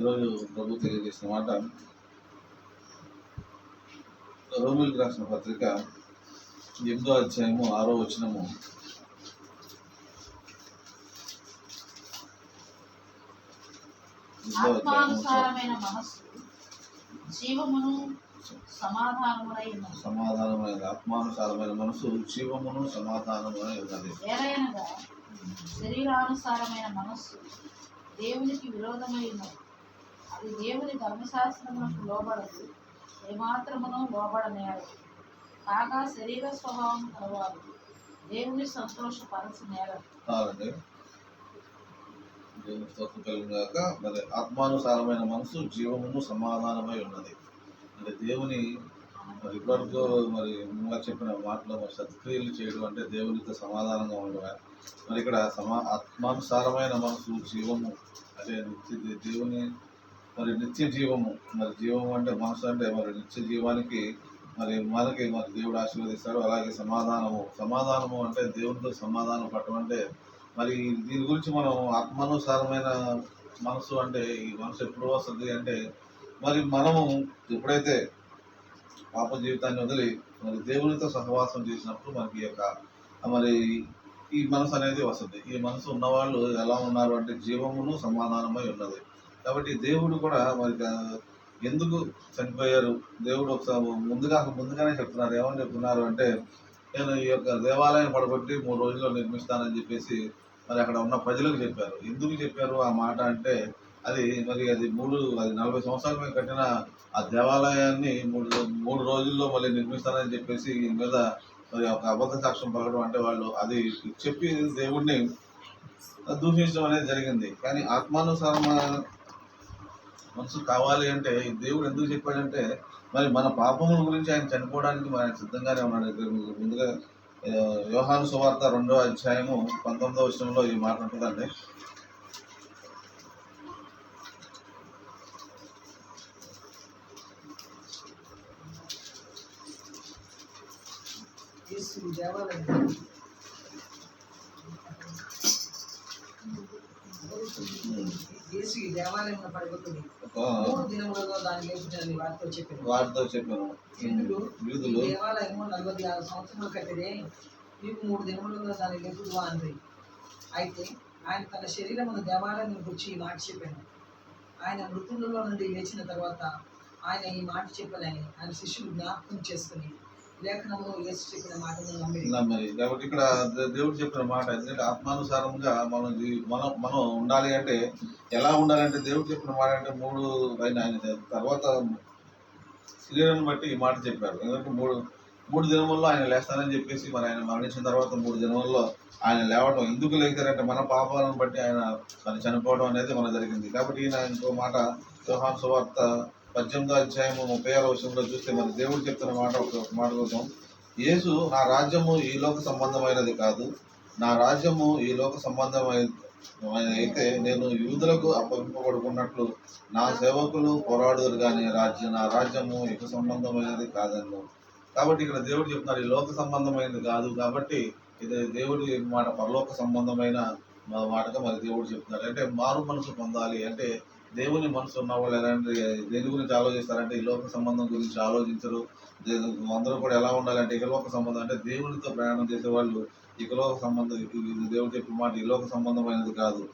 ఈరోజు ప్రభు తెలియజేసిన మాట. రోమిల్కి రాసిన పత్రిక ఎనిమిదో అధ్యాయము ఆరో వచనము. ఎనిమిదో అధ్యాయము ఆత్మానుసారమైన మనస్సు జీవమును సమాధానమునై ఆత్మానుసారమైన మనసు జీవమును సమాధానమునై ఉన్నది. శరీరానుసారమైన మనస్సు దేవునికి విరోధమై ఉన్నది. దేవుని ధర్మశాస్త్రమునకు లోబడదు ఏమాత్రమును లోబడనేరదు కాగా శరీర స్వభావం కలవారు. దేవుని సంతోషపరచు నేరదు చాలండి దేవుని స్తోత్రం కలుగుగాక మరి ఆత్మానుసారమైన మనసు జీవమును సమాధానమై ఉన్నది. అంటే దేవుని మరి ఇప్పటివరకు మరి ముందుగా చెప్పిన మాటలో మరి సత్క్రియలు చేయడం అంటే దేవునితో సమాధానంగా ఉండగా మరి ఇక్కడ సమా ఆత్మానుసారమైన మనసు జీవము అంటే దేవుని మరి నిత్య జీవము. మరి జీవము అంటే మనసు అంటే మరి నిత్య జీవానికి మరి మనకి మరి దేవుడు ఆశీర్వదిస్తాడు. అలాగే సమాధానము. సమాధానము అంటే దేవునితో సమాధానం పట్టడం అంటే మరి దీని గురించి మనం ఆత్మానుసారమైన మనసు అంటే ఈ మనసు ఎప్పుడు వస్తుంది అంటే మరి మనము ఎప్పుడైతే పాప జీవితాన్ని వదిలి మరి దేవునితో సహవాసం చేసినప్పుడు మనకి యొక్క మరి ఈ మనసు అనేది వస్తుంది. ఈ మనసు ఉన్నవాళ్ళు ఎలా ఉన్నారు అంటే జీవమును సమాధానమై ఉన్నది. కాబట్టి దేవుడు కూడా మరి ఎందుకు చనిపోయారు? దేవుడు ఒకసారి ముందుగా ముందుగానే చెప్తున్నారు. ఏమని చెప్తున్నారు అంటే నేను ఈ యొక్క దేవాలయం పడగొట్టి మూడు రోజుల్లో నిర్మిస్తానని చెప్పేసి మరి అక్కడ ఉన్న ప్రజలకు చెప్పారు. ఎందుకు చెప్పారు ఆ మాట అంటే అది మరి అది మూడు అది నలభై సంవత్సరాల మీద కట్టిన ఆ దేవాలయాన్ని మూడు మూడు రోజుల్లో మళ్ళీ నిర్మిస్తానని చెప్పేసి దీని మీద మరి ఒక అబద్ధ సాక్ష్యం పలకడం అంటే వాళ్ళు అది చెప్పి దేవుడిని దూషించడం అనేది జరిగింది. కానీ ఆత్మానుసారమైన మనసు కావాలి అంటే ఈ దేవుడు ఎందుకు చెప్పాడంటే మరి మన పాపముల గురించి ఆయన చనిపోవడానికి మరి ఆయన సిద్ధంగానే ఉన్నాడు. ముందుగా వ్యవహాను సువార్త రెండో అధ్యాయము పంతొమ్మిదో విషయంలో ఈ మాట ఉంటుందండి. దేవాలయం. యేసు ఈ దేవాలయంలో ఒక మూడు దాన్ని వారితో చెప్పారు వాటితో చెప్పాను. యూదులు దేవాలయము నలభై ఆరు సంవత్సరాలు కట్టిదే. నీకు మూడు దినములలో దాన్ని లేపుదువా అంది. అయితే ఆయన తన శరీరమును దేవాలయం గురించి ఈ మాట చెప్పాను. ఆయన మృతులలో నుండి లేచిన తర్వాత ఆయన ఈ మాట చెప్పనని ఆయన శిష్యులు జ్ఞాపకం చేసుకుని మరి కాబట్టి ఇక్కడ దేవుడు చెప్పిన మాట ఎందుకంటే ఆత్మానుసారంగా మనం మనం మనం ఉండాలి అంటే ఎలా ఉండాలంటే దేవుడు చెప్పిన మాట అంటే మూడు ఆయన ఆయన తర్వాత శరీరాన్ని బట్టి ఈ మాట చెప్పారు. ఎందుకంటే మూడు మూడు దినముల్లో ఆయన లేస్తానని చెప్పేసి మరి ఆయన మరణించిన తర్వాత మూడు దినముల్లో ఆయన లేవడం ఎందుకు లేచారంటే మన పాపాలను బట్టి ఆయన మరి చనిపోవడం అనేది మన జరిగింది. కాబట్టి ఈయన ఇంకో మాట యోహాన్ సువార్త పద్దెనిమిదో అధ్యాయము ముప్పై ఆరో విషయంలో చూస్తే మరి దేవుడు చెప్తున్న మాట ఒక మాట కోసం యేసు నా రాజ్యము ఈ లోక సంబంధమైనది కాదు. నా రాజ్యము ఈ లోక సంబంధమైన అయితే నేను యూదులకు అప్పగింపబడుకున్నట్లు నా సేవకులు పోరాడుదురు కానీ రాజ్యం నా రాజ్యము యుగ సంబంధమైనది కాదన్ను కాబట్టి ఇక్కడ దేవుడు చెప్తున్నారు ఈ లోక సంబంధమైనది కాదు కాబట్టి ఇది దేవుడి మాట పరలోక సంబంధమైన మా- మాటగా మరి దేవుడు చెప్తున్నారు. అంటే మారు మనసు పొందాలి అంటే దేవుని మనసు ఉన్న వాళ్ళు ఎలాంటి దేని గురించి ఆలోచిస్తారంటే ఈ లోక సంబంధం గురించి ఆలోచించరు. అందరూ కూడా ఎలా ఉండాలంటే ఇకలోక సంబంధం అంటే దేవునితో ప్రయాణం చేసే వాళ్ళు ఇకలోక సంబంధం దేవుడు చెప్పిన మాట ఇలోక సంబంధమైనది కాదు.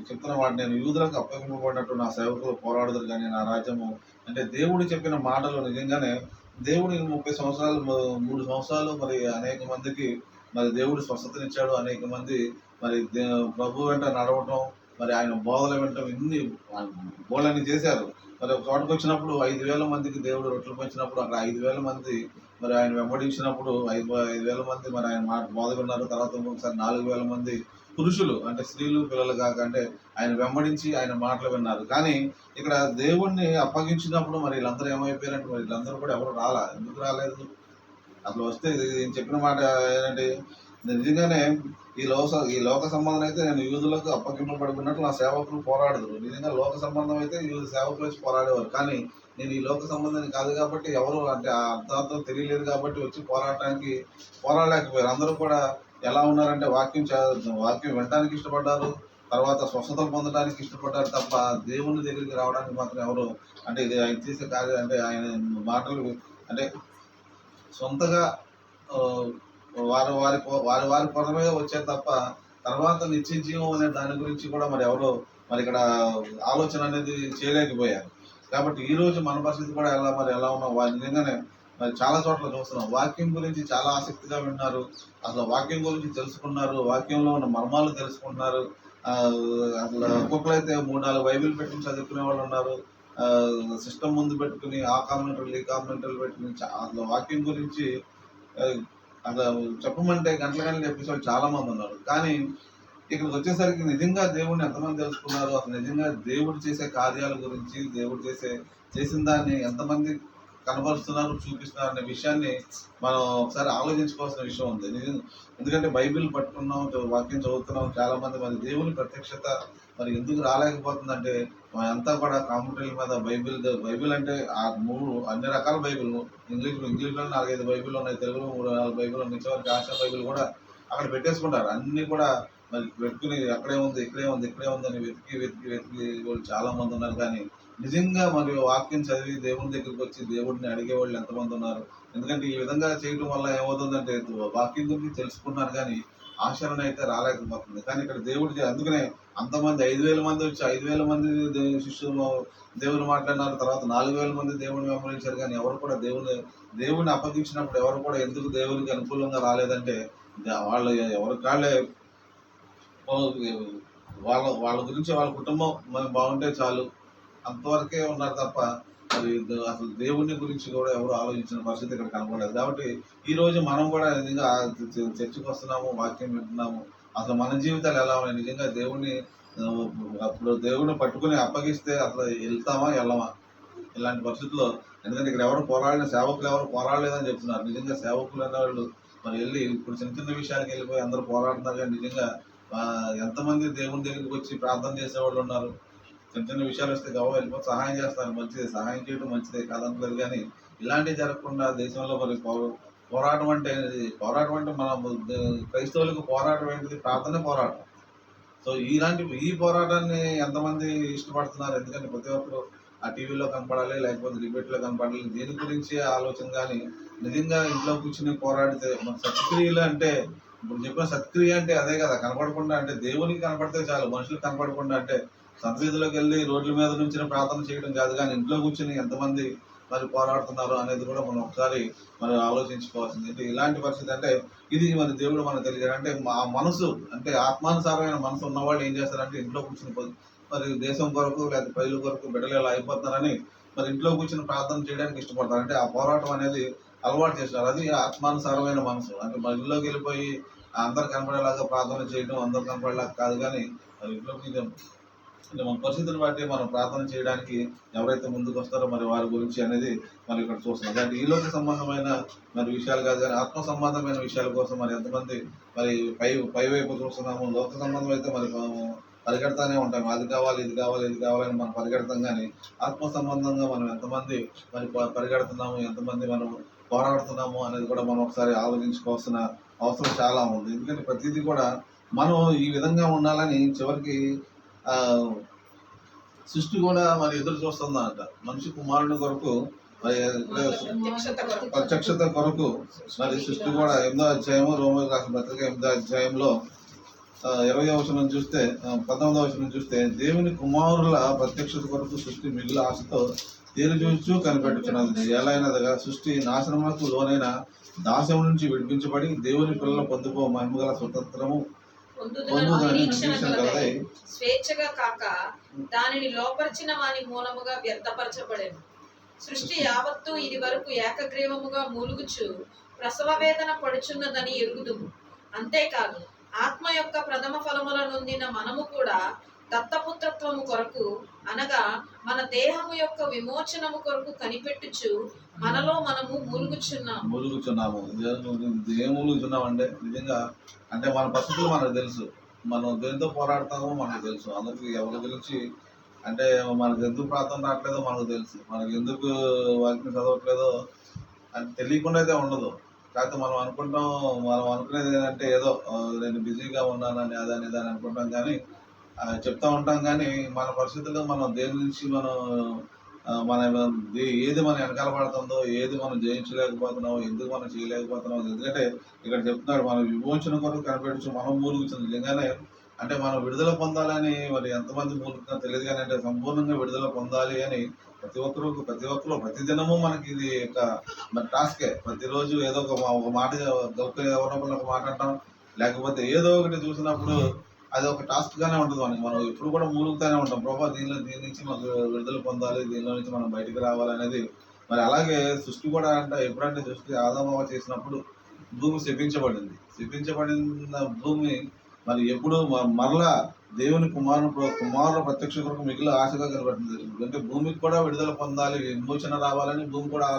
చెప్తున్న వాడు నేను యూదులకు అప్పగింపబడినట్టు నా సేవకులు పోరాడదురు కానీ నా రాజ్యము. అంటే దేవుడు చెప్పిన మాటలు నిజంగానే దేవుడు ముప్పై సంవత్సరాలు మూడు సంవత్సరాలు మరి అనేక మందికి మరి దేవుడు స్వస్థతనిచ్చాడు. అనేక మంది మరి ప్రభు వెంట నడవటం మరి ఆయన బోధల వెంట ఇన్ని బోళ్ళని చేశారు? మరి ఒక చోటకు వచ్చినప్పుడు ఐదు వేల మందికి దేవుడు రొట్టెలు పంచినప్పుడు అక్కడ ఐదు వేల మంది మరి ఆయన వెంబడించినప్పుడు ఐదు ఐదు వేల మంది మరి ఆయన మాట బోధ విన్నారు తర్వాత ఒకసారి నాలుగు వేల మంది పురుషులు అంటే స్త్రీలు పిల్లలు కాక అంటే ఆయన వెంబడించి ఆయన మాటలు విన్నారు. కానీ ఇక్కడ దేవుణ్ణి అప్పగించినప్పుడు మరి వీళ్ళందరూ ఏమైపోయారంటే మరి వీళ్ళందరూ కూడా ఎవరు రాలా? ఎందుకు రాలేదు? అసలు వస్తే నేను చెప్పిన మాట ఏంటంటే నిజంగానే ఈ లోక ఈ లోక సంబంధం అయితే నేను యూదులకు అప్పగింపబడుకున్నట్లు నా సేవకులు పోరాడదు నిజంగా లోక సంబంధం అయితే యూదు సేవకులు వచ్చి పోరాడేవారు. కానీ నేను ఈ లోక సంబంధాన్ని కాదు కాబట్టి ఎవరు అంటే ఆ అర్థార్థం తెలియలేదు కాబట్టి వచ్చి పోరాడటానికి పోరాడలేకపోయారు. అందరూ కూడా ఎలా ఉన్నారంటే వాక్యం వాక్యం వినడానికి ఇష్టపడ్డారు తర్వాత స్వస్థత పొందడానికి ఇష్టపడ్డారు తప్ప దేవుని దగ్గరికి రావడానికి మాత్రం ఎవరు అంటే ఇది ఆయన చేసే కార్యం అంటే ఆయన మాటలు అంటే సొంతగా వారి వారి వారి వారి పొరమే వచ్చే తప్ప తర్వాత నిత్య జీవం అనే దాని గురించి కూడా మరి ఎవరు మరి ఇక్కడ ఆలోచన అనేది చేయలేకపోయారు. కాబట్టి ఈ రోజు మన పరిస్థితి కూడా ఎలా మరి ఎలా ఉన్నాం? వారి నిజంగానే మరి చాలా చోట్ల చూస్తున్నాం. వాక్యం గురించి చాలా ఆసక్తిగా విన్నారు. అసలు వాక్యం గురించి తెలుసుకున్నారు. వాక్యంలో ఉన్న మర్మాలు తెలుసుకుంటున్నారు అసలు ఒక్కొక్కరైతే మూడు నాలుగు బైబిల్ పెట్టుకుని చదువుకునే వాళ్ళు ఉన్నారు. సిస్టమ్ ముందు పెట్టుకుని ఆ కామెంటర్లు ఈ కామెంటర్లు పెట్టుకుని చా- అసలు వాక్యం గురించి అక్కడ చెప్పమంటే గంటల గంటలు చెప్పేసి వాళ్ళు చాలా మంది ఉన్నారు. కానీ ఇక్కడికి వచ్చేసరికి నిజంగా దేవుడిని ఎంతమంది తెలుసుకున్నారు అసలు నిజంగా దేవుడు చేసే కార్యాల గురించి దేవుడు చేసే చేసిన దాన్ని ఎంతమంది కనబరుస్తున్నారు చూపిస్తున్నారు అనే విషయాన్ని మనం ఒకసారి ఆలోచించుకోవాల్సిన విషయం ఉంది. నిజం- ఎందుకంటే బైబిల్ పట్టుకున్నాం వాక్యం చదువుతున్నాం చాలా మంది మన దేవుని ప్రత్యక్షత మరి ఎందుకు రాలేకపోతుందంటే అంతా కూడా కంప్యూటర్ల మీద బైబిల్ బైబిల్ అంటే ఆ మూడు అన్ని రకాల బైబిల్. ఇంగ్లీష్ ఇంగ్లీష్లో నాలుగైదు బైబిల్ ఉన్నాయి. తెలుగులో మూడు నాలుగు బైబిల్ ఉన్నాయి. చివరికి ఆశా బైబిల్ కూడా అక్కడ పెట్టేసుకుంటారు. అన్నీ కూడా మరి పెట్టుకుని అక్కడే ఉంది ఇక్కడే ఉంది ఇక్కడే ఉంది అని వెతికి వెతికి వెతికి వాళ్ళు చాలామంది ఉన్నారు. కానీ నిజంగా మరి వాక్యం చదివి దేవుని దగ్గరికి వచ్చి దేవుడిని అడిగే వాళ్ళు ఎంతమంది ఉన్నారు? ఎందుకంటే ఈ విధంగా చేయడం వల్ల ఏమవుతుందంటే వాక్యం గురించి తెలుసుకున్నారు కానీ ఆచరణ అయితే రాలేకపోతుంది. కానీ ఇక్కడ దేవుడు అందుకనే అంతమంది ఐదు వేల మంది వచ్చి ఐదు వేల మంది శిష్యులు దేవుని మాట్లాడినారు తర్వాత నాలుగు వేల మంది దేవుని వెంబడించారు. కానీ ఎవరు కూడా దేవుని దేవుని అప్పగించినప్పుడు ఎవరు కూడా ఎందుకు దేవునికి అనుకూలంగా రాలేదంటే వాళ్ళు ఎవరి కాళ్ళే వాళ్ళ వాళ్ళ గురించి వాళ్ళ కుటుంబం మనం బాగుంటే చాలు. అంతవరకే ఉన్నారు తప్ప మరి అసలు దేవుని గురించి కూడా ఎవరు ఆలోచించిన పరిస్థితి ఇక్కడ కనపడలేదు. కాబట్టి ఈ రోజు మనం కూడా నిజంగా చర్చకు వస్తున్నాము వాక్యం వింటున్నాము. అసలు మన జీవితాలు ఎలా ఉన్నాయి? నిజంగా దేవుణ్ణి అప్పుడు దేవుణ్ణి పట్టుకుని అప్పగిస్తే అసలు వెళ్తామా వెళ్ళమా? ఇలాంటి పరిస్థితుల్లో ఎందుకంటే ఇక్కడ ఎవరు పోరాడిన సేవకులు ఎవరు పోరాడలేదని చెప్తున్నారు. నిజంగా సేవకులు అనే వాళ్ళు మరి వెళ్ళి ఇప్పుడు చిన్న చిన్న విషయాలకు వెళ్ళిపోయి అందరూ పోరాడుతున్నారు. కానీ నిజంగా ఎంతమంది దేవుని దగ్గరికి వచ్చి ప్రార్థన చేసేవాళ్ళు ఉన్నారు? చిన్న చిన్న విషయాలు వస్తే గవ వెళ్ళిపోతే సహాయం చేస్తారు. మంచిదే. సహాయం చేయడం మంచిదే కాదంటలేదు కానీ ఇలాంటివి జరగకుండా దేశంలో మరి పో- పోరాటం అంటే పోరాటం అంటే మన క్రైస్తవులకు పోరాటం ఏంటిది? ప్రార్థన పోరాటం. సో ఇలాంటి ఈ పోరాటాన్ని ఎంతమంది ఇష్టపడుతున్నారు? ఎందుకంటే ప్రతి ఒక్కరు ఆ టీవీలో కనపడాలి లేకపోతే డిబేట్లో కనపడాలి. దీని గురించి ఆలోచన కానీ నిజంగా ఇంట్లో కూర్చుని పోరాడితే మన సత్క్రియలు అంటే ఇప్పుడు చెప్పిన సత్క్రియ అంటే అదే కదా. కనపడకుండా అంటే దేవునికి కనపడితే చాలు మనుషులకు కనపడకుండా అంటే సంతవీధిలోకి వెళ్ళి రోడ్ల మీద నుంచి ప్రార్థన చేయడం కాదు కానీ ఇంట్లో కూర్చొని ఎంతమంది మరి పోరాడుతున్నారు అనేది కూడా మనం ఒకసారి మరి ఆలోచించుకోవాల్సింది. అంటే ఇలాంటి పరిస్థితి అంటే ఇది మరి దేవుడు మనకు తెలియదు అంటే మా మనసు అంటే ఆత్మానుసారమైన మనసు ఉన్నవాళ్ళు ఏం చేస్తారంటే ఇంట్లో కూర్చుని మరి దేశం కొరకు లేకపోతే ప్రజల కొరకు బిడ్డలు ఇలా అయిపోతున్నారని మరి ఇంట్లో కూర్చుని ప్రార్థన చేయడానికి ఇష్టపడతారు. అంటే ఆ పోరాటం అనేది అలవాటు చేస్తారు. అది ఆత్మానుసారమైన మనసు. అంటే మన ఇంట్లోకి వెళ్ళిపోయి అందరు కనపడేలాగా ప్రార్థన చేయడం అందరు కనపడేలాగా కాదు కానీ మరి ఇంట్లో అంటే మన పరిస్థితులు బట్టి మనం ప్రార్థన చేయడానికి ఎవరైతే ముందుకు వస్తారో మరి వారి గురించి అనేది మరి ఇక్కడ చూస్తున్నాం. అంటే ఈ లోక సంబంధమైన మరి విషయాలు కాదు కానీ ఆత్మ సంబంధమైన విషయాల కోసం మరి ఎంతమంది మరి పై పై వైపు చూస్తున్నాము లోక సంబంధం అయితే మరి మనము పరిగెడతానే ఉంటాం. అది కావాలి ఇది కావాలి ఇది కావాలని మనం పరిగెడతాం కానీ ఆత్మ సంబంధంగా మనం ఎంతమంది మరి ప- పరిగెడుతున్నాము ఎంతమంది మనం పోరాడుతున్నాము అనేది కూడా మనం ఒకసారి ఆలోచించుకోవాల్సిన అవసరం చాలా ఉంది. ఎందుకంటే ప్రతిదీ కూడా మనం ఈ విధంగా ఉండాలని చివరికి సృష్టి కూడా మరి ఎదురు చూస్తుందంట మనిషి కుమారుని కొరకు మరి ప్రత్యక్షత కొరకు. మరి సృష్టి కూడా ఎనిమిదో అధ్యాయము రోమ పత్రిక ఎనిమిదో అధ్యాయంలో ఇరవై వచనం చూస్తే ఆ, పంతొమ్మిదవ వచనం చూస్తే దేవుని కుమారుల ప్రత్యక్షత కొరకు సృష్టి మిగులు ఆశతో తీరు చూచు కనిపెట్టుచున్నది ఎలాగనగా సృష్టి నాశనములకు లోనైన దాస్యం నుంచి విడిపించబడి దేవుని పిల్లలు పొందుకో మహిమగల స్వతంత్రము స్వేచ్ఛగా కాక దానిని లోపరిచిన వాని మూలముగా వ్యర్థపరచబడేను సృష్టి యావత్తు ఇది వరకు ఏకగ్రీవముగా మూలుగుచు ప్రసవ వేదన పడుచున్నదని ఎరుగుదుము. అంతేకాదు ఆత్మ యొక్క ప్రథమ ఫలముల నొందిన మనము కూడా దత్తపుత్రత్వము కొరకు అనగా మన దేహము యొక్క విమోచనము కొరకు కనిపెట్టుచు మనలో మనము మూలుగుచున్నాము. మూలుగుచున్నాము మూలుగుచున్నాం అంటే నిజంగా అంటే మన పరిస్థితులు మనకు తెలుసు. మనం దేనితో పోరాడతామో మనకు తెలుసు. అందరికి ఎవరి గురించి అంటే మనకు ఎందుకు ప్రార్థన రావట్లేదో మనకు తెలుసు. మనకు ఎందుకు వాక్యం చదవట్లేదో అది తెలియకుండా అయితే ఉండదు. కాకపోతే మనం అనుకుంటాం మనం అనుకునేది ఏంటంటే ఏదో నేను బిజీగా ఉన్నానని అదని ఇదని అనుకుంటాం కానీ చెప్తా ఉంటాం కానీ మన పరిస్థితుల్లో మనం దేని నుంచి మనం మన ఏది మన వెనకాల పడుతుందో ఏది మనం జయించలేకపోతున్నాం ఎందుకు మనం చేయలేకపోతున్నాం ఎందుకంటే ఇక్కడ చెప్తున్నాడు మనం విమోచన కొరకు కనిపెట్టు మనం మూలుగుతుంది నిజంగానే అంటే మనం విడుదల పొందాలని మరి ఎంతమంది మూలుగుతున్నా తెలియదు కానీ అంటే సంపూర్ణంగా విడుదల పొందాలి అని ప్రతి ఒక్కరు ప్రతి ఒక్కరు ప్రతి దినము మనకి ఇది ఒక మరి టాస్కే. ప్రతిరోజు ఏదో ఒక మా- ఒక మాట గౌక ఎవరినప్పుడు ఒక మాట అంటాం. లేకపోతే ఏదో ఒకటి చూసినప్పుడు అది ఒక టాస్క్ గానే ఉంటుంది మనకి. మనం ఎప్పుడు కూడా మూలుగుతానే ఉంటాం. ప్రభా దీనిలో దీని నుంచి మనకు విడుదల పొందాలి దీనిలో నుంచి మనం బయటికి రావాలనేది మరి అలాగే సృష్టి కూడా అంటే ఎప్పుడంటే సృష్టి ఆదామవ చేసినప్పుడు భూమి శపించబడింది. శపించబడిన భూమి మరి ఎప్పుడు మరలా దేవుని కుమారుని కుమారుల ప్రత్యక్ష కొరకు మిగిలిన ఆశగా కనబడుతుంది. ఎందుకంటే భూమికి కూడా విడుదల పొందాలి విమోచన రావాలని భూమి కూడా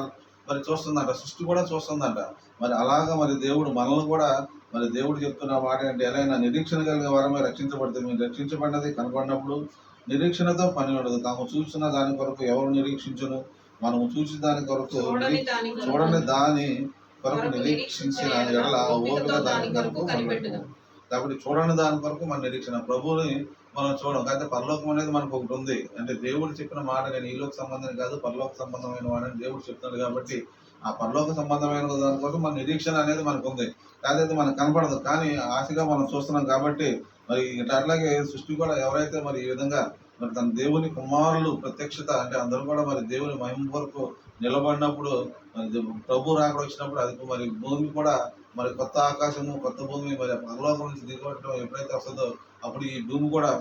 మరి చూస్తుందంట సృష్టి కూడా చూస్తుందంట. మరి అలాగా మరి దేవుడు మనల్ని కూడా మరి దేవుడు చెప్తున్న మాట అంటే ఎలా నిరీక్షణ కలిగిన వారమే రక్షించబడితే మీరు రక్షించబడినది కనబడినప్పుడు నిరీక్షణతో పని ఉండదు. తాము చూస్తున్న దాని కొరకు ఎవరు నిరీక్షించను? మనము చూసిన దాని కొరకు చూడని దాని కొరకు నిరీక్షించిన ఎడల ఓపిక దాని కొరకు. కాబట్టి చూడని దాని కొరకు మన నిరీక్షణ. ప్రభువుని మనం చూడం కానీ పరలోకం అనేది మనకు ఒకటి ఉంది. అంటే దేవుడు చెప్పిన మాట నేను ఈలోక సంబంధం కాదు పరలోక సంబంధమైన వాడని దేవుడు చెప్తున్నాడు కాబట్టి ఆ పరలోక సంబంధమైన దాని కోసం మన నిరీక్షణ అనేది మనకు ఉంది. కాదైతే మనకు కనపడదు. కానీ ఆశగా మనం చూస్తున్నాం కాబట్టి మరి ఇట్లా అట్లాగే సృష్టి కూడా ఎవరైతే మరి ఈ విధంగా మరి తన దేవుని కుమారులు ప్రత్యక్షత అంటే అందరూ కూడా మరి దేవుని మహిమ వరకు నిలబడినప్పుడు మరి ప్రభు రాకడ వచ్చినప్పుడు అది మరి భూమి కూడా మరి కొత్త ఆకాశము కొత్త భూమి మరి పరలోకం నుంచి దిగబడటం ఎప్పుడైతే వస్తుందో అప్పుడు ఈ భూమి కూడా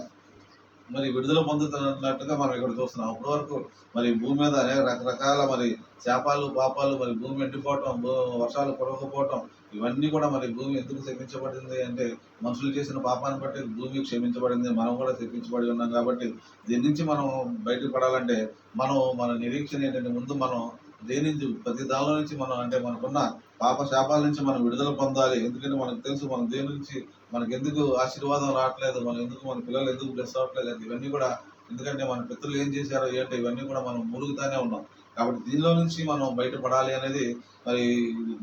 మరి విడుదల పొందుతున్నట్టుగా మనం ఇక్కడ చూస్తున్నాం. అప్పటి వరకు మరి భూమి మీద అనేక రకరకాల మరి శాపాలు పాపాలు మరి భూమి ఎండిపోవటం భూ- వర్షాలు కురవకపోవటం ఇవన్నీ కూడా మరి భూమి ఎందుకు శపించబడింది అంటే మనుషులు చేసిన పాపాన్ని బట్టి భూమి క్షమించబడింది మనం కూడా శపించబడి ఉన్నాం కాబట్టి దీని నుంచి మనం బయటపడాలంటే మనం మన నిరీక్షణ ఏంటంటే ముందు మనం దేని నుంచి ప్రతి దానిలో నుంచి మనం అంటే మనకున్న పాప శాపాల నుంచి మనం విడుదల పొందాలి. ఎందుకంటే మనకు తెలుసు మన దేని నుంచి మనకి ఎందుకు ఆశీర్వాదం రావట్లేదు మనం ఎందుకు మన పిల్లలు ఎందుకు బ్లెస్ అవ్వట్లేదు ఇవన్నీ కూడా ఎందుకంటే మన పితరులు ఏం చేశారో ఏంటో ఇవన్నీ కూడా మనం మురుగుతానే ఉన్నాం. కాబట్టి దీనిలో నుంచి మనం బయటపడాలి అనేది మరి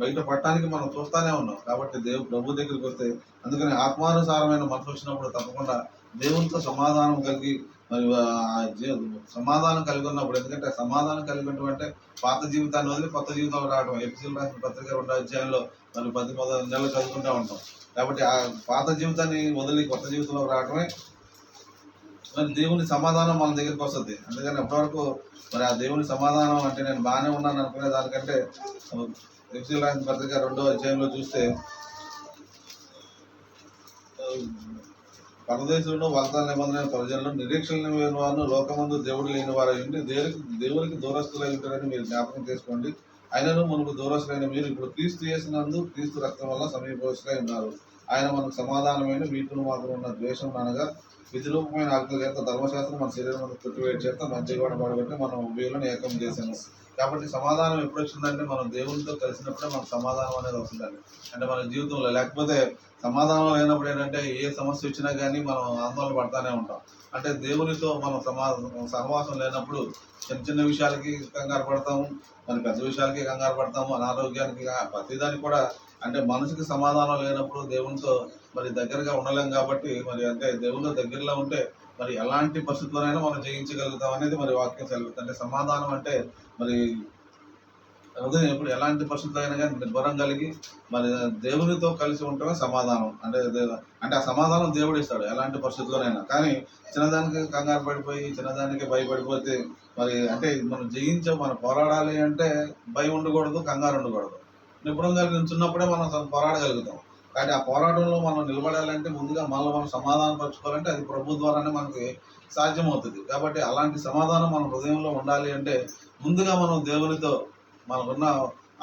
బయట పడటానికి మనం చూస్తానే ఉన్నాం. కాబట్టి దేవు ప్రభు దగ్గరికి వస్తే అందుకని ఆత్మానుసారమైన మనసు వచ్చినప్పుడు తప్పకుండా దేవునితో సమాధానం కలిగి మరి ఆ సమాధానం కలిగి ఉన్నప్పుడు ఎందుకంటే సమాధానం కలిగి ఉన్నటువంటి పాత జీవితాన్ని వదిలి కొత్త జీవితంలో రావడం ఎపిసిల్ రాసిన పత్రిక రెండు అధ్యాయంలో మరి పది మొదటి నెలలు చదువుకుంటూ ఉంటాం. కాబట్టి ఆ పాత జీవితాన్ని వదిలి కొత్త జీవితంలో రావడమే మరి దేవుని సమాధానం మన దగ్గరికి వస్తుంది. అందుకని ఎప్పటివరకు మరి ఆ దేవుని సమాధానం అంటే నేను బాగానే ఉన్నాను అనుకునే దానికంటే ఎఫ్సీల్ రాసిన పత్రిక రెండో అధ్యాయంలో చూస్తే పరదేశంలో వాగ్దాన నిబంధన ప్రజలను నిరీక్షణ లేని వారు లోకమందు దేవుడు లేని వారు ఉండి దేవుడికి దేవుడికి దూరస్తులై ఉంటారని మీరు జ్ఞాపకం చేసుకోండి. ఆయనను మనకు దూరస్తులైన మీరు ఇప్పుడు క్రీస్తు చేసినందు క్రీస్తు రక్తం వల్ల సమీపస్తులై ఉన్నారు. ఆయన మనకు సమాధానమైన వీటిని మాత్రం ఉన్న ద్వేషం అనగా విధిరూపమైన ఆకలి చేత ధర్మశాస్త్రం మన శరీరం మీద కొట్టివేయడం చేత మంచిగా పడబెట్టి మనం వీళ్ళని ఏకం చేశాము. కాబట్టి సమాధానం ఎప్పుడు వచ్చిందంటే మనం దేవునితో కలిసినప్పుడే మనకు సమాధానం అనేది వస్తుందండి. అంటే మన జీవితంలో లేకపోతే సమాధానం లేనప్పుడు ఏంటంటే ఏ సమస్య వచ్చినా కానీ మనం ఆందోళన పడతానే ఉంటాం. అంటే దేవునితో మనం సమా సహవాసం లేనప్పుడు చిన్న చిన్న విషయాలకి కంగారు పడతాము మరి పెద్ద విషయాలకి కంగారు పడతాము అనారోగ్యానికి ప్రతిదానికి కూడా అంటే మనసుకి సమాధానం లేనప్పుడు దేవునితో మరి దగ్గరగా ఉండలేం కాబట్టి మరి అంటే దేవునితో దగ్గరలో ఉంటే మరి ఎలాంటి పరిస్థితులైనా మనం జయించగలుగుతాం అనేది మరి వాక్యం సెలవుతుంది అంటే సమాధానం అంటే మరి హృదయం ఎప్పుడు ఎలాంటి పరిస్థితులు అయినా కానీ నిర్భరం కలిగి మరి దేవునితో కలిసి ఉండటమే సమాధానం. అంటే అంటే ఆ సమాధానం దేవుడు ఇస్తాడు ఎలాంటి పరిస్థితుల్లోనైనా. కానీ చిన్నదానికి కంగారు పడిపోయి చిన్నదానికి భయపడిపోతే మరి అంటే మనం జయించ మనం పోరాడాలి అంటే భయం ఉండకూడదు కంగారు ఉండకూడదు. నిపుణం కలిగి ఉంచున్నప్పుడే మనం పోరాడగలుగుతాం. కానీ ఆ పోరాటంలో మనం నిలబడాలంటే ముందుగా మనలో మనం సమాధానం పరచుకోవాలంటే అది ప్రభు ద్వారానే మనకి సాధ్యమవుతుంది. కాబట్టి అలాంటి సమాధానం మన హృదయంలో ఉండాలి అంటే ముందుగా మనం దేవునితో మనకున్న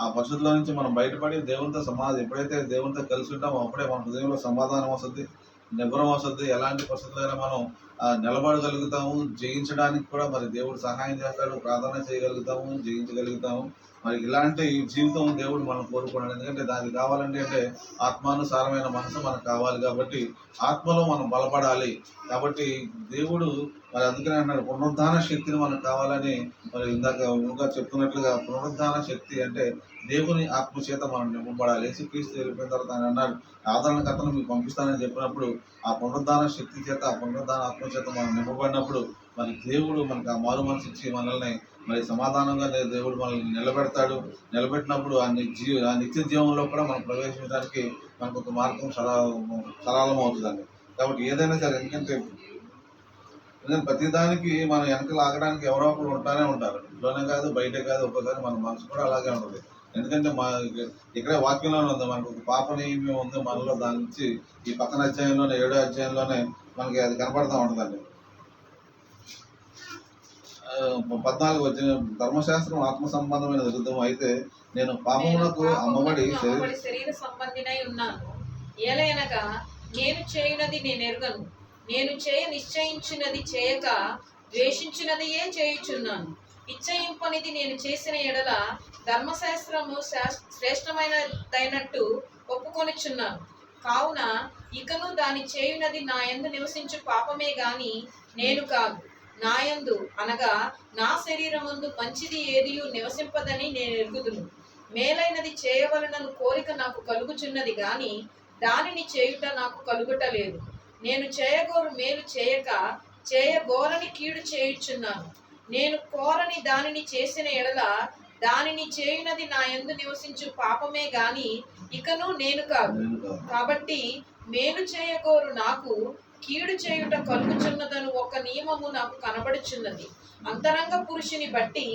ఆ పరిస్థితుల్లో నుంచి మనం బయటపడి దేవునితో సమాధానం ఎప్పుడైతే దేవునితో కలిసి ఉంటామో అప్పుడే మన హృదయంలో సమాధానం వస్తుంది నిబ్బరం వస్తుంది. ఎలాంటి పరిస్థితులైనా మనం నిలబడగలుగుతాము. జయించడానికి కూడా మరి దేవుడు సహాయం చేస్తాడు. ప్రార్థన చేయగలుగుతాము జయించగలుగుతాము. మరి ఇలాంటి జీవితం దేవుడు మనం కోరుకున్నాడు. ఎందుకంటే దానికి కావాలంటే అంటే ఆత్మానుసారమైన మనసు మనకు కావాలి కాబట్టి ఆత్మలో మనం బలపడాలి. కాబట్టి దేవుడు మరి అందుకనే అన్నాడు పునరుద్ధాన శక్తిని మనకు కావాలని మరి ఇందాక ఇంకా చెప్తున్నట్లుగా పునరుద్ధాన శక్తి అంటే దేవుని ఆత్మ చేత మనం నింపబడాలి. యేసుక్రీస్తు వెళ్ళిపోయిన తర్వాత ఆయన అన్నాడు ఆదరణకర్తను మీకు పంపిస్తానని చెప్పినప్పుడు ఆ పునరుద్ధాన శక్తి చేత ఆ పునరుద్ధాన ఆత్మ చేత మనం నింపబడినప్పుడు మరి దేవుడు మనకు ఆ మారు మనసు ఇచ్చి మనల్ని మరి సమాధానంగా దేవుడు మనల్ని నిలబెడతాడు. నిలబెట్టినప్పుడు ఆ నిత్య ఆ నిత్య జీవంలో కూడా మనం ప్రవేశించడానికి మనకు ఒక మార్గం సరా సరళం అవుతుందండి కాబట్టి ఏదైనా సరే ఎందుకంటే ఎందుకంటే ప్రతిదానికి మనం వెనక లాగడానికి ఎవరో ఒకరు ఉంటానే ఉంటారు. ఇంట్లోనే కాదు బయటే కాదు ఒక్కోసారి మన మనసు కూడా అలాగే ఉంటుంది. ఎందుకంటే మా ఇక్కడే వాక్యంలోనే ఉంది మనకు ఒక పాప నియమి ఉంది మనలో దాని నుంచి ఈ పక్కన అధ్యాయంలోనే ఏడో అధ్యాయంలోనే మనకి అది కనపడతా ఉంటుందండి. పద్నాలుగు వచ్చిన ధర్మశాస్త్రం ఆత్మ సంబంధమైన విరుద్ధం అయితే నేను పాపమునకు అమ్మబడి శరీర సంబంధినై ఉన్నాను. ఏలైనగా నేను చేయునది నేను ఎరుగను. నేను చేయ నిశ్చయించినది చేయక ద్వేషించినదియే చేయుచున్నాను. ఇచ్చయింపనిది నేను చేసిన ఎడల ధర్మశాస్త్రము శాస్- శ్రేష్టమైనదైనట్టు ఒప్పుకొనిచున్నాను. కావున ఇకను దాని చేయునది నా యందు నివసించు పాపమే గాని నేను కాదు. నా యందు అనగా నా శరీరమందు మంచిది ఏదియు నివసింపదని నేను ఎరుగుదును. మేలైనది చేయవలనను కోరిక నాకు కలుగుచున్నది గాని దానిని చేయుట నాకు కలుగుటలేదు. నేను చేయగోరు మేలు చేయక చేయగోరని కీడు చేయుచున్నాను. నేను కోరని దానిని చేసిన ఎడల దానిని చేయునది నా యందు నివసించు పాపమే గాని ఇకను నేను కాదు. కాబట్టి మేలు చేయగోరు నాకు కీడు చేయుట కలుగుచున్నదను ఒక నియమము నాకు కనబడుచున్నది. అంతరంగ పురుషుని బట్టి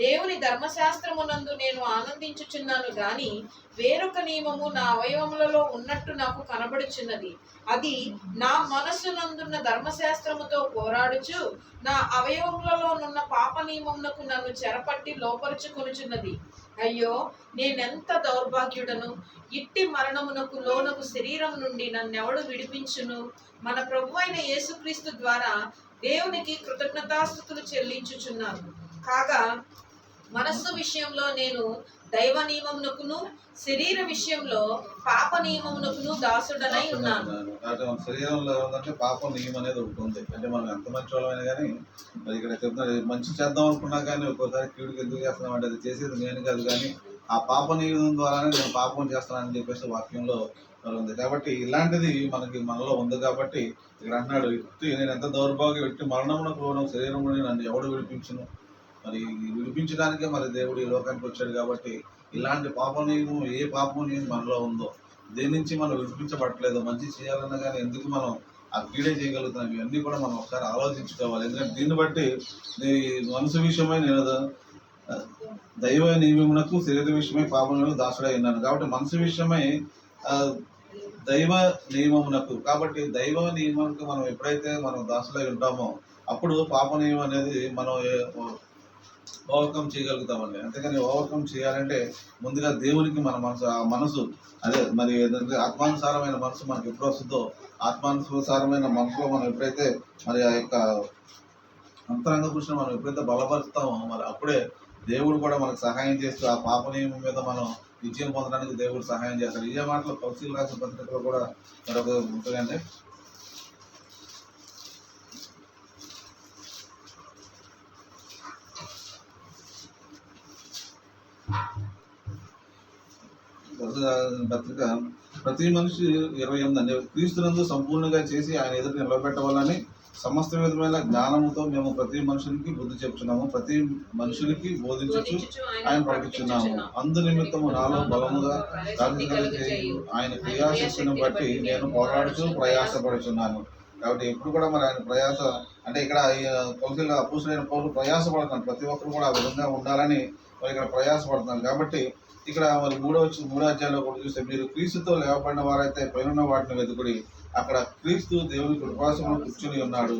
దేవుని ధర్మశాస్త్రమునందు నేను ఆనందించుచున్నాను గాని వేరొక నియమము నా అవయవములలో ఉన్నట్టు నాకు కనబడుచున్నది. అది నా మనస్సునందున్న ధర్మశాస్త్రముతో పోరాడుచు నా అవయవములలోనున్న పాప నియమమునకు నన్ను చెరపట్టి లోపరుచుకొనుచున్నది అయ్యో నేనెంత దౌర్భాగ్యుడను? ఇట్టి మరణమునకు లోనకు శరీరం నుండి నన్నెవడు విడిపించును? మన ప్రభు అయిన యేసుక్రీస్తు ద్వారా దేవునికి కృతజ్ఞతాస్థుతులు చెల్లించుచున్నాను. కాగా మనస్సు విషయంలో నేను దైవ నియమమునకును శరీర విషయంలో పాప నియమమునకును దాసుడనై ఉన్నాను. మన శరీరంలో ఏముందంటే పాపం నియమం అనేది ఒకటి ఉంది అంటే మనం ఎంత మంచి వాళ్ళమైనా కానీ మరి ఇక్కడ చెప్తున్నారు మంచి చేద్దాం అనుకున్నా కానీ ఒక్కోసారి కీడుకి ఎందుకు చేస్తున్నాం అంటే అది చేసేది నేను కాదు కానీ ఆ పాప నియమం ద్వారానే నేను పాపం చేస్తానని చెప్పేసి వాక్యంలో మరి ఉంది. కాబట్టి ఇలాంటిది మనకి మనలో ఉంది కాబట్టి ఇక్కడ అన్నాడు ఎట్టి నేను ఎంత దౌర్భాగ్యం ఎట్టి మరణమునకు పోవడం శరీరం నన్ను ఎవడు విడిపించను? మరి విడిపించడానికే మరి దేవుడు ఈ లోకానికి వచ్చాడు కాబట్టి ఇలాంటి పాపం ఏ పాపం మనలో ఉందో దేని నుంచి మనం విడిపించబట్టలేదు మంచి చేయాలన్నా కానీ ఎందుకు మనం ఆ కీడే చేయగలుగుతున్నాం? ఇవన్నీ కూడా మనం ఒకసారి ఆలోచించుకోవాలి. ఎందుకంటే దీన్ని బట్టి నీ మనసు విషయమై నేను దైవ నియమమునకు శరీర విషయమై పాపములకు దాసుడై ఉన్నాను. కాబట్టి మనసు విషయమై దైవ నియమమునకు కాబట్టి దైవ నియమానికి మనం ఎప్పుడైతే మనం దాసులై ఉంటామో అప్పుడు పాప నియమం అనేది మనం ఓవర్కమ్ చేయగలుగుతామండి. అంతేకాని ఓవర్కమ్ చేయాలంటే ముందుగా దేవునికి మన మనసు ఆ మనసు అదే మరి ఏదంటే ఆత్మానుసారమైన మనసు మనకి ఎప్పుడు వస్తుందో ఆత్మానుసారమైన మనసులో మనం ఎప్పుడైతే మరి ఆ యొక్క అంతరంగ కృషిని మనం ఎప్పుడైతే బలపరుస్తామో మరి అప్పుడే దేవుడు కూడా మనకు సహాయం చేస్తూ ఆ పాప నియమం మీద మనం విజయం పొందడానికి దేవుడు సహాయం చేస్తాడు. ఇదే మాటలో కౌశీల్ రాసిన పత్రికలో కూడా మరొక ఉంటుందండి పత్రిక ప్రతి మనిషి ఇరవై ఎనిమిది అండి. క్రీస్తునందు సంపూర్ణంగా చేసి ఆయన ఎదురు నిలబెట్టవాలని సమస్త విధమైన జ్ఞానముతో మేము ప్రతి మనుషునికి బుద్ధి చెప్తున్నాము ప్రతి మనుషునికి బోధించచ్చు ఆయన ప్రకటించున్నాము అందు నిమిత్తము నాలో బలముగా కార్యక్రమం ఆయన క్రియాశక్తిని బట్టి నేను పోరాడుతూ ప్రయాసపడుచున్నాను. కాబట్టి ఎప్పుడు కూడా మరి ఆయన ప్రయాస అంటే ఇక్కడ కౌశల్య అపూసులైన పౌరులు ప్రయాసపడుతున్నాడు ప్రతి ఒక్కరు కూడా ఆ విధంగా ఉండాలని మరి ఇక్కడ ప్రయాసపడుతున్నారు. కాబట్టి ఇక్కడ మరి మూడో వచ్చి మూడో అధ్యాయంలో కూడా చూస్తే మీరు క్రీస్తుతో లేవబడిన వారైతే పైనున్న వాటిని వెతుకుడి. అక్కడ క్రీస్తు దేవుని కృపాసమును కూర్చుని ఉన్నాడు.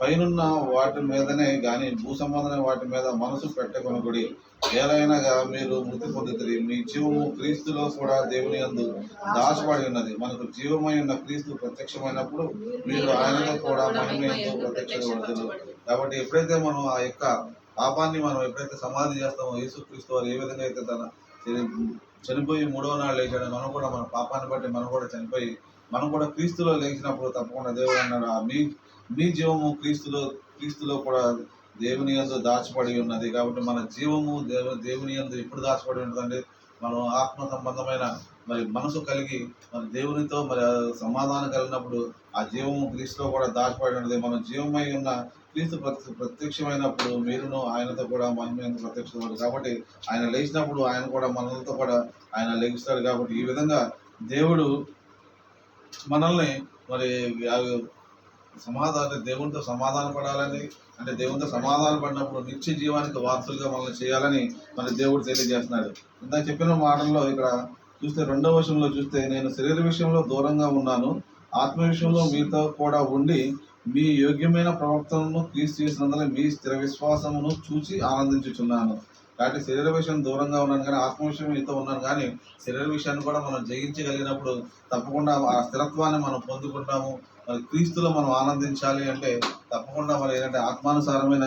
పైనున్న వాటి మీదనే కానీ భూ సంబంధమైన వాటి మీద మనసు పెట్టకొనకుడి. ఏలైనగా మీరు మృతి పొందుతుంది మీ జీవము క్రీస్తులో కూడా దేవుని యందు దాచబడి ఉన్నది. మనకు జీవమై ఉన్న క్రీస్తు ప్రత్యక్షమైనప్పుడు మీరు ఆయనతో కూడా మహిమ ఎందు ప్రత్యక్షపడుతుంది కాబట్టి ఎప్పుడైతే మనం ఆ యొక్క పాపాన్ని మనం ఎప్పుడైతే సమాధి చేస్తామో యేసుక్రీస్తు వారు ఏ విధంగా అయితే తన చనిపోయి మూడవ నాడు లేచాడు మనం కూడా మన పాపాన్ని బట్టి మనం కూడా చనిపోయి మనం కూడా క్రీస్తులో లేచినప్పుడు తప్పకుండా దేవుడు అన్నాడు "ఆ మీ మీ జీవము క్రీస్తులో క్రీస్తులో కూడా దేవుని ఎందు దాచబడి ఉన్నది. కాబట్టి మన జీవము దేవు దేవుని ఎందు ఎప్పుడు దాచబడి ఉంటుందండి? మనం ఆత్మ సంబంధమైన మరి మనసు కలిగి మన దేవునితో మరి సమాధానం కలిగినప్పుడు ఆ జీవము క్రీస్తులో కూడా దాచిపడి ఉన్నది. మనం జీవమై ఉన్న క్రీస్తు ప్రత్య ప్రత్యక్షమైనప్పుడు మీరును ఆయనతో కూడా మహిమ ప్రత్యక్షమవుతారు కాబట్టి ఆయన లేచినప్పుడు ఆయన కూడా మనలతో కూడా ఆయన లేగిస్తాడు కాబట్టి ఈ విధంగా దేవుడు మనల్ని మరి ఆ సమాధాన దేవునితో సమాధాన పడాలని అంటే దేవునితో సమాధాన పడినప్పుడు నిత్య జీవానికి వారసులుగా మనల్ని చేయాలని మరి దేవుడు తెలియజేస్తున్నాడు. ఇందాక చెప్పిన మాటల్లో ఇక్కడ చూస్తే రెండవ విషయంలో చూస్తే నేను శరీర విషయంలో దూరంగా ఉన్నాను. ఆత్మ విషయంలో మీతో కూడా ఉండి మీ యోగ్యమైన ప్రవర్తనను క్రీస్తు చేసినందున మీ స్థిర విశ్వాసమును చూసి ఆనందించుచున్నాను. కాబట్టి శరీర విషయం దూరంగా ఉన్నాను కానీ ఆత్మ విషయం మీతో ఉన్నాను కానీ శరీర విషయాన్ని కూడా మనం జయించగలిగినప్పుడు తప్పకుండా ఆ స్థిరత్వాన్ని మనం పొందుకుంటాము. మరి క్రీస్తులో మనం ఆనందించాలి అంటే తప్పకుండా మరి ఏంటంటే ఆత్మానుసారమైన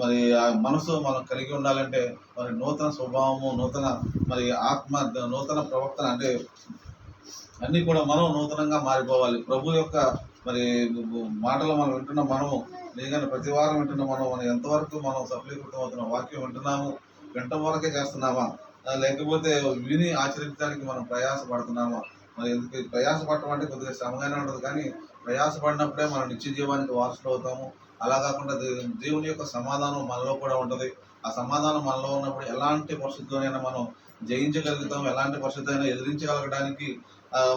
మరి ఆ మనసు మనం కలిగి ఉండాలంటే మరి నూతన స్వభావము నూతన మరి ఆత్మ నూతన ప్రవర్తన అంటే అన్నీ కూడా మనం నూతనంగా మారిపోవాలి. ప్రభు యొక్క మరి మాటలు మనం వింటున్న మనము లేదని ప్రతి వారం వింటున్న మనం మనం ఎంతవరకు మనం సఫలీకృతం అవుతున్నాం వాక్యం వింటున్నాము వింటం వరకే చేస్తున్నామా? లేకపోతే విని ఆచరించడానికి మనం ప్రయాసపడుతున్నామా? మరి ఎందుకు? ప్రయాసపడటం అంటే కొద్దిగా శ్రమగానే ఉండదు కానీ ప్రయాసపడినప్పుడే మనం నిత్య జీవానికి వారసులు అవుతాము. అలా కాకుండా దేవుని యొక్క సమాధానం మనలో కూడా ఉంటుంది. ఆ సమాధానం మనలో ఉన్నప్పుడు ఎలాంటి పరిస్థితుల్లోనైనా మనం జయించగలుగుతాం ఎలాంటి పరిస్థితులైనా ఎదిరించగలగడానికి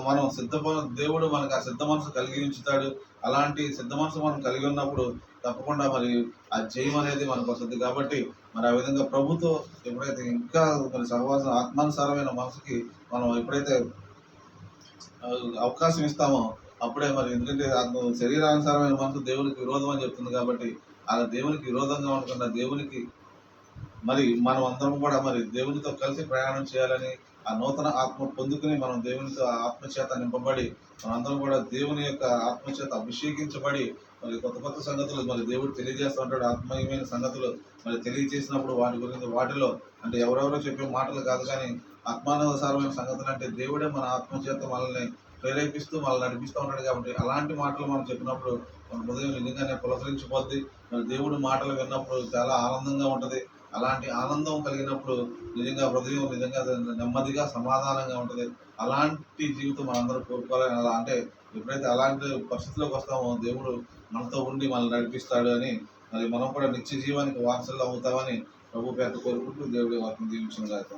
మనం సిద్ధ దేవుడు మనకు ఆ సిద్ధ మనసు కలిగి ఉంచుతాడు. అలాంటి సిద్ధ మనసు మనం కలిగి ఉన్నప్పుడు తప్పకుండా మరి ఆ జయం అనేది మనకు వస్తుంది. కాబట్టి మరి ఆ విధంగా ప్రభుతో ఎప్పుడైతే ఇంకా మరి సహవాసం ఆత్మానుసారమైన మనసుకి మనం ఎప్పుడైతే అవకాశం ఇస్తామో అప్పుడే మరి ఎందుకంటే శరీరానుసారమైన మనసు దేవునికి విరోధం అని చెప్తుంది కాబట్టి ఆ దేవునికి విరోధంగా ఉండకుండా దేవునికి మరి మనం అందరం కూడా మరి దేవునితో కలిసి ప్రయాణం చేయాలని ఆ నూతన ఆత్మ పొందుకుని మనం దేవునితో ఆత్మచేత నింపబడి మనందరం కూడా దేవుని యొక్క ఆత్మచేత అభిషేకించబడి మరి కొత్త కొత్త సంగతులు మరి దేవుడు తెలియజేస్తూ ఉంటాడు. ఆత్మీయమైన సంగతులు మరి తెలియజేసినప్పుడు వాటి గురించి వాటిలో అంటే ఎవరెవరో చెప్పే మాటలు కాదు కానీ ఆత్మానుసారమైన సంగతులు అంటే దేవుడే మన ఆత్మచేత మనల్ని ప్రేరేపిస్తూ మనల్ని నడిపిస్తూ ఉంటాడు కాబట్టి అలాంటి మాటలు మనం చెప్పినప్పుడు మన హృదయం నిజంగానే పులసరించిపోద్ది మరి దేవుడు మాటలు విన్నప్పుడు చాలా ఆనందంగా ఉంటుంది. అలాంటి ఆనందం కలిగినప్పుడు నిజంగా హృదయం నిజంగా నెమ్మదిగా సమాధానంగా ఉంటుంది. అలాంటి జీవితం మనందరూ కోరుకోవాలని అలా అంటే ఎప్పుడైతే అలాంటి పరిస్థితిలోకి వస్తామో దేవుడు మనతో ఉండి మనల్ని నడిపిస్తాడు అని మరి మనం కూడా నిత్య జీవానికి వారసులు అవుతామని ప్రభు పేరు కోరుకుంటూ దేవుడి వాటిని జీవించడం గాక